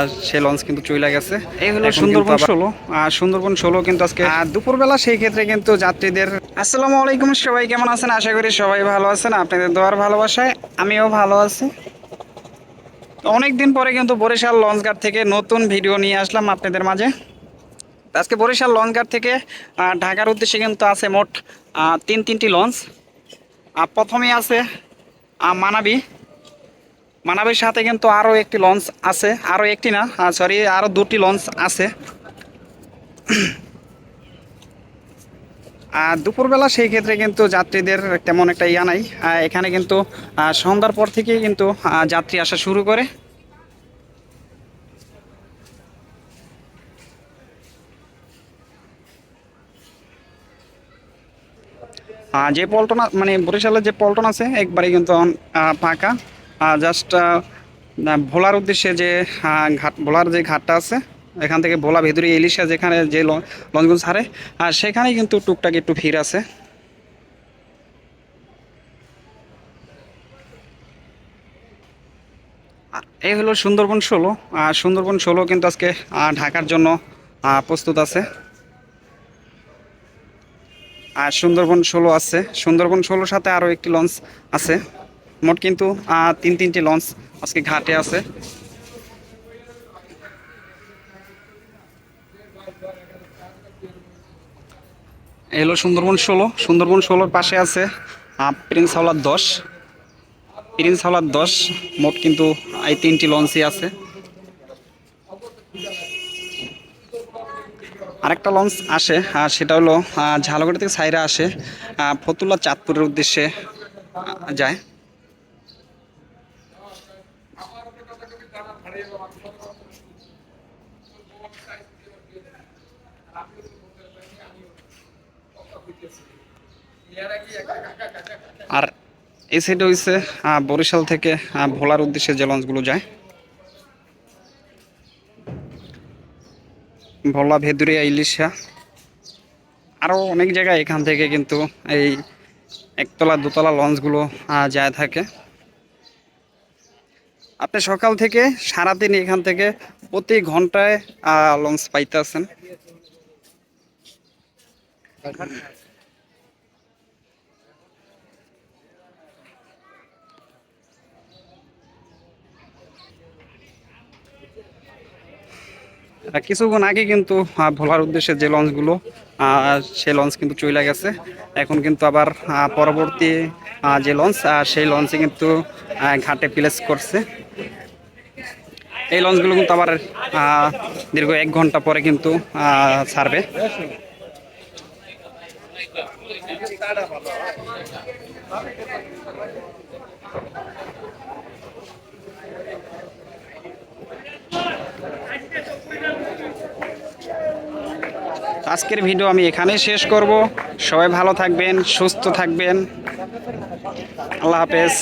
আর সে launch কিন্তু চলে গেছে। এই হলো সুন্দরবন ষোলো। আর সুন্দরবন ষোলো কিন্তু আজকে দুপুরবেলা সেই ক্ষেত্রে কিন্তু যাত্রীদের আসসালামু আলাইকুম সবাই কেমন আছেন? আশা করি সবাই ভালো আছেন। আপনাদের দোয়ার ভালোবাসায় আমিও ভালো আছি। তো অনেক দিন পরে কিন্তু বরিশাল লঞ্চঘাট থেকে নতুন ভিডিও নিয়ে আসলাম আপনাদের মাঝে। আজকে বরিশাল লঞ্চঘাট থেকে ঢাকার উদ্দেশ্যে কিন্তু আছে মোট তিন তিনটি লঞ্চ আর প্রথমেই আছে মানাবি। মানাবির সাথে কিন্তু আরও একটি লঞ্চ আছে। আরও একটি না সরি আরও দুটি লঞ্চ আছে। আর দুপুরবেলা সেই ক্ষেত্রে কিন্তু যাত্রীদের তেমন একটা ইয়া নাই। এখানে কিন্তু সন্ধ্যার পর থেকেই কিন্তু যাত্রী আসা শুরু করে। যে পল্টন মানে বরিশালের যে পল্টন আছে একবারে কিন্তু ফাঁকা। জাস্ট ভোলার উদ্দেশ্যে যে ঘাট, ভোলার যে ঘাটটা আছে, এখান থেকে ভোলা ভেদুরি ইলিশা যেখানে যে লঞ্চগুলো ছাড়ে, আর সেখানে কিন্তু টুকটাক একটু ভিড় আছে। এই হলো সুন্দরবন ষোলো। আর সুন্দরবন ষোলো কিন্তু আজকে ঢাকার জন্য প্রস্তুত আছে। আর সুন্দরবন ষোলো আছে। সুন্দরবন ষোলোর সাথে আরও একটি লঞ্চ আছে। মোট কিন্তু তিন তিনটি লঞ্চ আজকে ঘাটে আছে। এই হলো সুন্দরবন ষোলো। সুন্দরবন ষোলোর পাশে আছে প্রিন্স হাওলার দশ। প্রিন্স হাওলার দশ, মোট কিন্তু এই তিনটি লঞ্চই আছে। আরেকটা লঞ্চ আসে আর সেটা হলো ঝালকাঠি থেকে সাইরা আসে ফতুল্লা চাঁদপুরের উদ্দেশ্যে যায়। আর এই সাইডে হয়েছে বরিশাল থেকে ভোলার উদ্দেশ্যে যে লঞ্চগুলো যায়। ভোলা, ভেদুরিয়া, ইলিশা। আরও অনেক জায়গায় এখান থেকে কিন্তু এই একতলা, দোতলা লঞ্চগুলো যায় থাকে। আপনি সকাল থেকে সারাদিন এখান থেকে প্রতি ঘন্টায় লঞ্চ পাইতেছেন। কিছুক্ষণ আগে কিন্তু ভোলার উদ্দেশ্যে যে লঞ্চগুলো সে লঞ্চ কিন্তু চলে গেছে। এখন কিন্তু আবার পরবর্তী যে লঞ্চ সেই লঞ্চে কিন্তু ঘাটে প্লেস করছে। এই লঞ্চগুলো কিন্তু আবার দীর্ঘ এক ঘণ্টা পরে কিন্তু ছাড়বে। আজকের ভিডিও আমি এখানেই শেষ করব। সবাই ভালো থাকবেন সুস্থ থাকবেন। আল্লাহ হাফেজ।